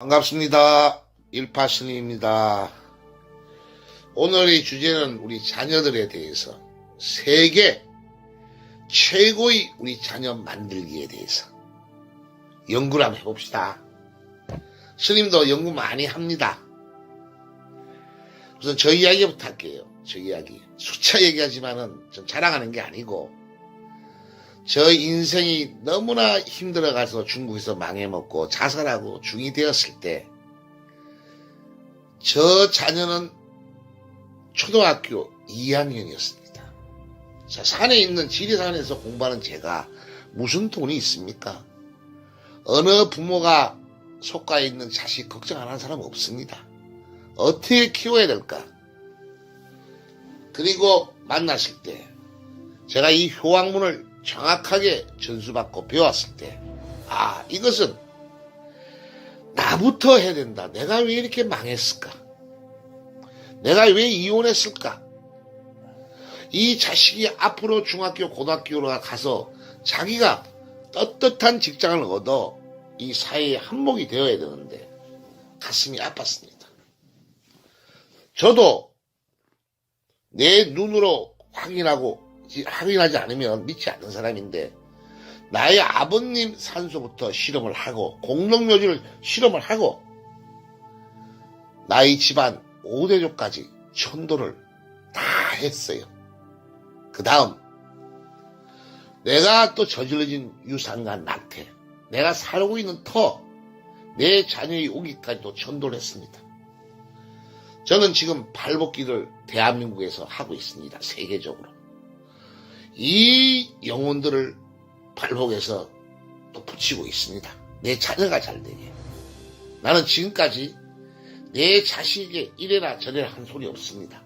반갑습니다. 일파스님입니다. 오늘의 주제는 우리 자녀들에 대해서 세계 최고의 우리 자녀 만들기에 대해서 연구를 한번 해봅시다. 스님도 연구 많이 합니다. 우선 저 이야기부터 할게요. 저 이야기. 숫자 얘기하지만은 전 자랑하는 게 아니고 저 인생이 너무나 힘들어가서 중국에서 망해먹고 자살하고 중이 되었을 때, 저 자녀는 초등학교 2학년이었습니다. 자, 산에 있는 지리산에서 공부하는 제가 무슨 돈이 있습니까? 어느 부모가 속가에 있는 자식 걱정 안 하는 사람 없습니다. 어떻게 키워야 될까? 그리고 만났을 때, 제가 이 효왕문을 정확하게 전수받고 배웠을 때, 아, 이것은 나부터 해야 된다. 내가 왜 이렇게 망했을까? 내가 왜 이혼했을까? 이 자식이 앞으로 중학교, 고등학교로 가서 자기가 떳떳한 직장을 얻어 이 사회의 한몫이 되어야 되는데 가슴이 아팠습니다. 저도 내 눈으로 확인하고 확인하지 않으면 믿지 않는 사람인데 나의 아버님 산소부터 실험을 하고 공동묘지를 실험을 하고 나의 집안 5대조까지 천도를 다 했어요. 그 다음 내가 또 저질러진 유산과 낙태 내가 살고 있는 터 내 자녀의 오기까지도 천도를 했습니다. 저는 지금 발복기를 대한민국에서 하고 있습니다. 세계적으로. 이 영혼들을 발목에서 또 붙이고 있습니다. 내 자녀가 잘 되게. 나는 지금까지 내 자식에게 이래라 저래라 한 소리 없습니다.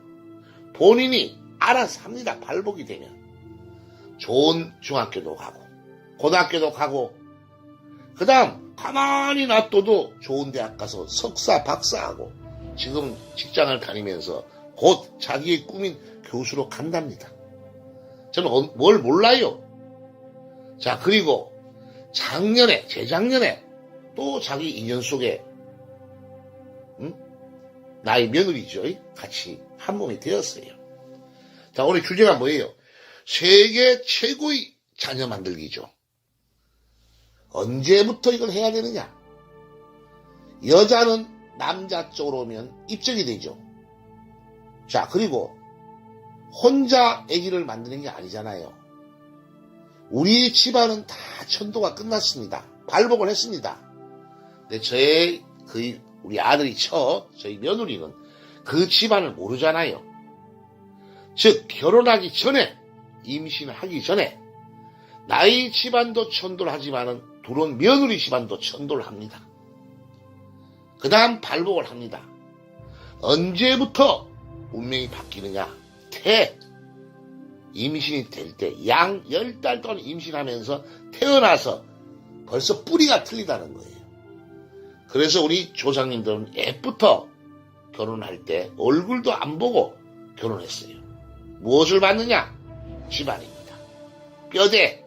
본인이 알아서 합니다. 발복이 되면. 좋은 중학교도 가고, 고등학교도 가고, 그 다음, 가만히 놔둬도 좋은 대학 가서 석사, 박사하고, 지금 직장을 다니면서 곧 자기의 꿈인 교수로 간답니다. 저는 어- 뭘 몰라요. 자, 그리고 작년에, 재작년에 또 자기 인연 속에, 응? 나의 며느리죠. 같이 한 몸이 되었어요. 자, 오늘 주제가 뭐예요? 세계 최고의 자녀 만들기죠. 언제부터 이걸 해야 되느냐? 여자는 남자 쪽으로 오면 입적이 되죠. 자, 그리고 혼자 아기를 만드는 게 아니잖아요. 우리 집안은 다 천도가 끝났습니다. 발복을 했습니다. 근데 저의 그 우리 아들이 쳐 저희 며느리는 그 집안을 모르잖아요. 즉 결혼하기 전에 임신을 하기 전에 나의 집안도 천도를 하지만은 둘은 며느리 집안도 천도를 합니다. 그 다음 발복을 합니다. 언제부터 운명이 바뀌느냐? 태. 임신이 될 때, 양열달 동안 임신하면서 태어나서 벌써 뿌리가 틀리다는 거예요. 그래서 우리 조상님들은 애부터 결혼할 때 얼굴도 안 보고 결혼했어요. 무엇을 받느냐? 집안입니다. 뼈대,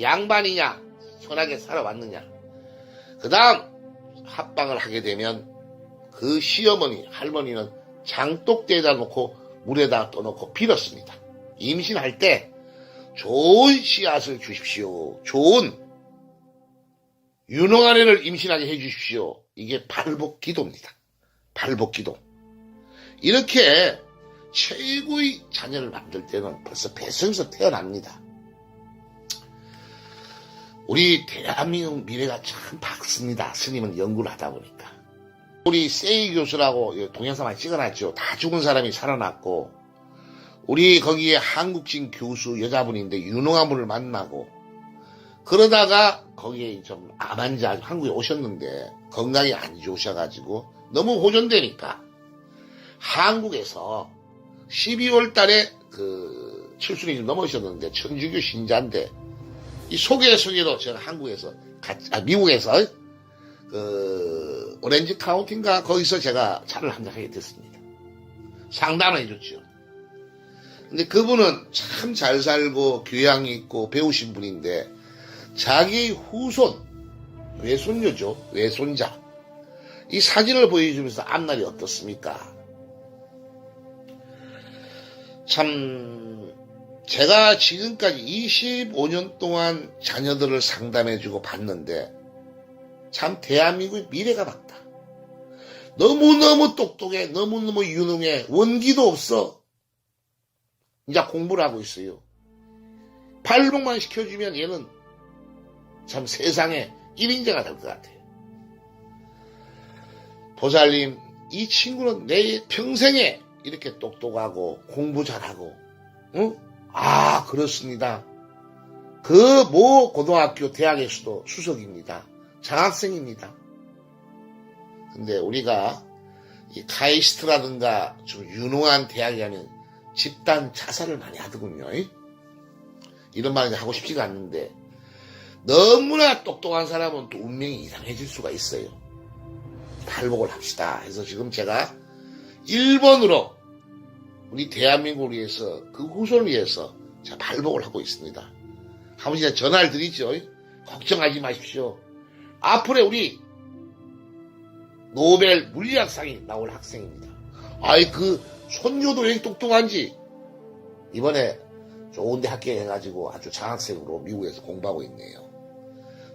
양반이냐? 선하게 살아왔느냐? 그 다음, 합방을 하게 되면 그 시어머니, 할머니는 장독대에다 놓고 물에다 떠놓고 빌었습니다. 임신할 때 좋은 씨앗을 주십시오. 좋은 유능한 애를 임신하게 해주십시오. 이게 발복 기도입니다. 발복 기도. 이렇게 최고의 자녀를 만들 때는 벌써 뱃속에서 태어납니다. 우리 대한민국 미래가 참 밝습니다. 스님은 연구를 하다 보니까. 우리 세이 교수라고 동영상 찍어놨죠. 다 죽은 사람이 살아났고, 우리 거기에 한국진 교수 여자분인데 유능한 분을 만나고, 그러다가 거기에 좀 암환자 한국에 오셨는데 건강이 안 좋으셔가지고 너무 호전되니까 한국에서 12월 달에 그 칠순이 좀 넘으셨는데 천주교 신자인데 이 소개 소개로 제가 한국에서 같이, 아, 미국에서 그 오렌지 카운티인가 거기서 제가 차를 한잔 하게 됐습니다. 상담을 해줬죠. 근데 그분은 참 잘 살고 교양이 있고 배우신 분인데 자기 후손 외손녀죠 외손자 이 사진을 보여주면서 앞날이 어떻습니까? 참, 제가 지금까지 25년 동안 자녀들을 상담해주고 봤는데, 참 대한민국의 미래가 밝다. 너무너무 똑똑해, 너무너무 유능해, 원기도 없어. 이제 공부를 하고 있어요. 발목만 시켜주면 얘는 참 세상에 1인자가 될 것 같아요. 보살님, 이 친구는 내 평생에 이렇게 똑똑하고 공부 잘하고, 응? 아, 그렇습니다. 그 모 고등학교 대학에서도 수석입니다. 장학생입니다. 근데 우리가 이 카이스트라든가 좀 유능한 가면 집단 자살을 많이 하더군요. 이런 말을 하고 싶지가 않는데 너무나 똑똑한 사람은 또 운명이 이상해질 수가 있어요. 발복을 합시다 해서 지금 제가 1번으로 우리 대한민국을 위해서 그 후손을 위해서 제가 발복을 하고 있습니다. 한번 진짜 전화를 드리죠. 걱정하지 마십시오. 앞으로 우리 노벨 물리학상이 나올 학생입니다. 아이 그 손녀도 왜 똑똑한지 이번에 좋은데 합격해가지고 아주 장학생으로 미국에서 공부하고 있네요.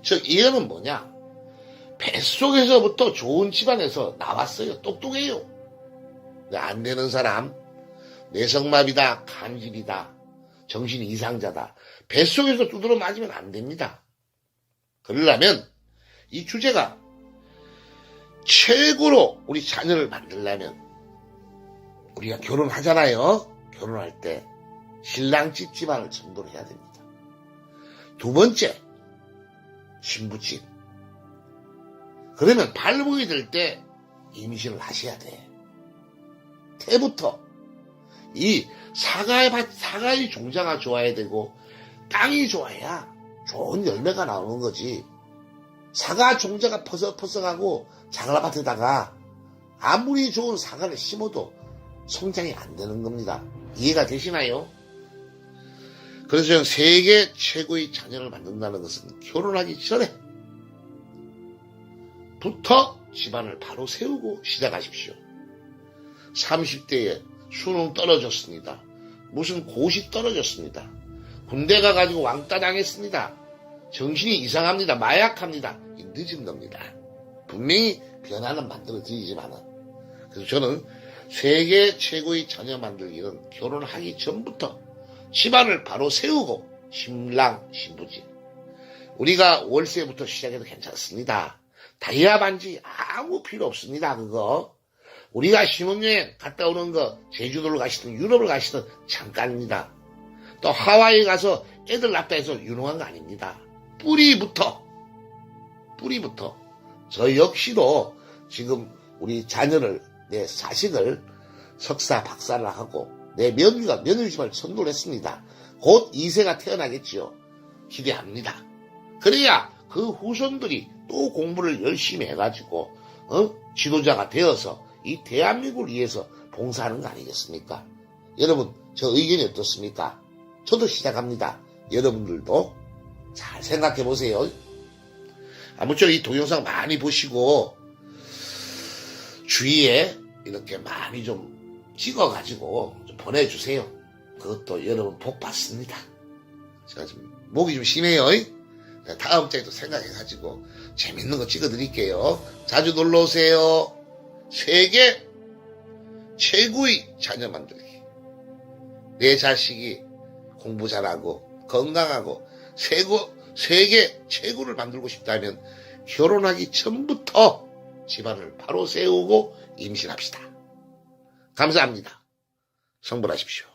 즉 이거는 뭐냐? 뱃속에서부터 좋은 집안에서 나왔어요. 똑똑해요. 안 되는 사람 뇌성마비다, 간질이다, 정신 이상자다. 뱃속에서 두드러 맞으면 안 됩니다. 그러려면 이 주제가 최고로 우리 자녀를 만들려면 우리가 결혼하잖아요. 결혼할 때 신랑집 집안을 전도를 해야 됩니다. 두 번째 신부집. 그러면 발복이 될 때 임신을 하셔야 돼. 태부터 이 사과의 밭, 사과의 종자가 좋아야 되고 땅이 좋아야 좋은 열매가 나오는 거지. 사과 종자가 퍼석퍼석하고 자갈밭에다가 아무리 좋은 사과를 심어도 성장이 안 되는 겁니다. 이해가 되시나요? 그래서 저는 세계 최고의 자녀를 만든다는 것은 결혼하기 전에 부터 집안을 바로 세우고 시작하십시오. 30대에 수능 떨어졌습니다. 무슨 고시 떨어졌습니다. 군대 가가지고 왕따 당했습니다. 정신이 이상합니다. 마약합니다. 이 늦은 겁니다. 분명히 변화는 만들어 드리지만은. 그래서 저는 세계 최고의 자녀 만들기는 결혼하기 전부터 집안을 바로 세우고 신랑 신부지. 우리가 월세부터 시작해도 괜찮습니다. 다이아 반지 아무 필요 없습니다. 그거. 우리가 신혼여행 갔다 오는 거 제주도를 가시든 유럽을 가시든 잠깐입니다. 또 하와이 가서 애들 낳다 해서 유능한 거 아닙니다. 뿌리부터 뿌리부터 저 역시도 지금 우리 자녀를 내 자식을 석사 박사를 하고 내 며느리가 며느리 집안을 선도를 했습니다. 곧 2세가 태어나겠지요. 기대합니다. 그래야 그 후손들이 또 공부를 열심히 해가지고 어? 지도자가 되어서 이 대한민국을 위해서 봉사하는 거 아니겠습니까? 여러분 저 의견이 어떻습니까? 저도 시작합니다. 여러분들도 잘 생각해 보세요. 아무쪼록 이 동영상 많이 보시고 주위에 이렇게 많이 좀 찍어가지고 좀 보내주세요. 그것도 여러분 복 받습니다. 제가 좀 목이 좀 심해요. 다음 주에 도 생각해가지고 재밌는 거 찍어드릴게요. 자주 놀러 오세요. 세계 최고의 자녀 만들기. 내 자식이 공부 잘하고 건강하고 세고, 세계 최고를 만들고 싶다면 결혼하기 전부터 집안을 바로 세우고 임신합시다. 감사합니다. 성불하십시오.